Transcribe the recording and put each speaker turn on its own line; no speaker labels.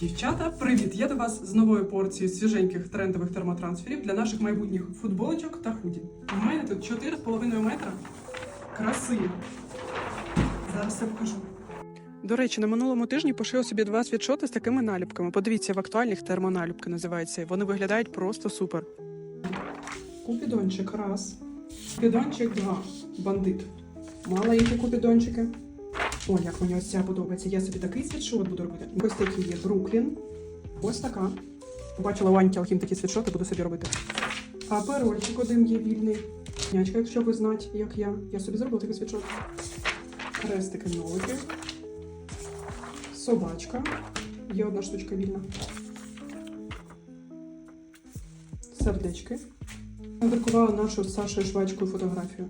Дівчата, привіт! Я до вас з новою порцією свіженьких трендових термотрансферів для наших майбутніх футболочок та худі. У мене тут 4,5 метра краси. Зараз все покажу. До речі, на минулому тижні пошила собі два світшоти з такими наліпками. Подивіться, в актуальних термоналіпки називається. Вони виглядають просто супер. Купідончик раз. Купідончик два. Бандит. Маленькі купідончики. О, як мені ось ця подобається. Я собі такий світшот буду робити. Ось такі є Бруклін. Ось така. Побачила у Ані Алхім такі світшоти, буду собі робити. А парольчик один є вільний. Нячка, якщо ви знати, як я. Я собі зробила такий світшот. Хрестики нолики. Собачка. Є одна штучка вільна. Сердечки. Надрукувала нашу з Сашою швачкою фотографію.